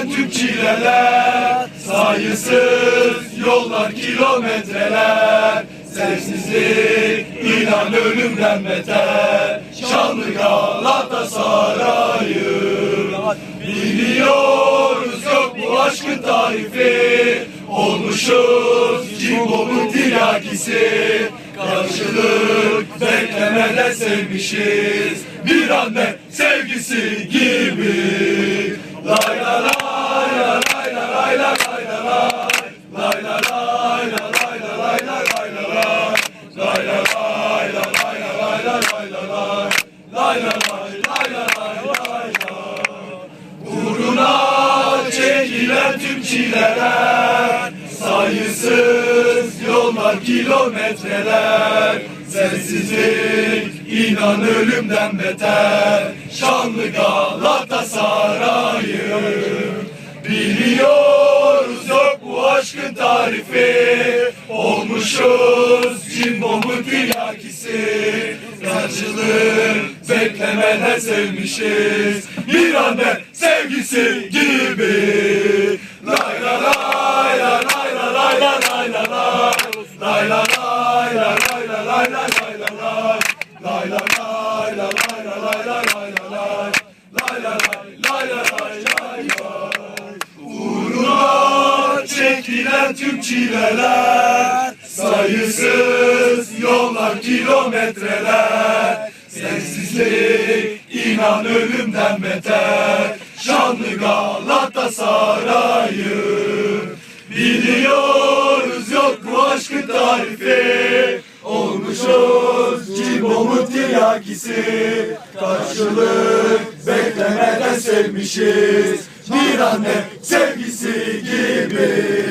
Çekilen tüm çileler Sayısız yollar kilometreler. Sensizlik inan ölümden beter. Şanlı Galatasaray'ı Biliyoruz yok bu aşkın tarifi. Olmuşuz Cimbom'un tiryakisi Karşılık beklemeden sevmişiz. Bir anne sevgisi gibi Lay la lay la lay la lay la lay la lay Lay la lay la lay la lay la lay la lay Lay la lay la lay la lay la lay la lay Lay la lay lay la lay lay la Uğruna çekilen tüm çileler Sayısız yollar kilometreler. Sensizlik inan ölümden beter. Şanlı Galatasaray'ı Biliyoruz yok bu aşkın tarifi. Olmuşuz cimbomun tiryakisi Karşılık beklemeden sevmişiz. Bir anne sevgisi gibi Lay la lay la lay la lay la lay la lay Lay la lay la lay çekilen tüm çileler Sayısız yollar kilometreler Sensizlik inan ölümden beter Şanlı Galatasaray'ı Biliyoruz yok bu aşkın tarifi Olmuşuz Cimbom'un tiryakisi Karşılık beklemeden sevmişiz. Bir anne sevgisi gibi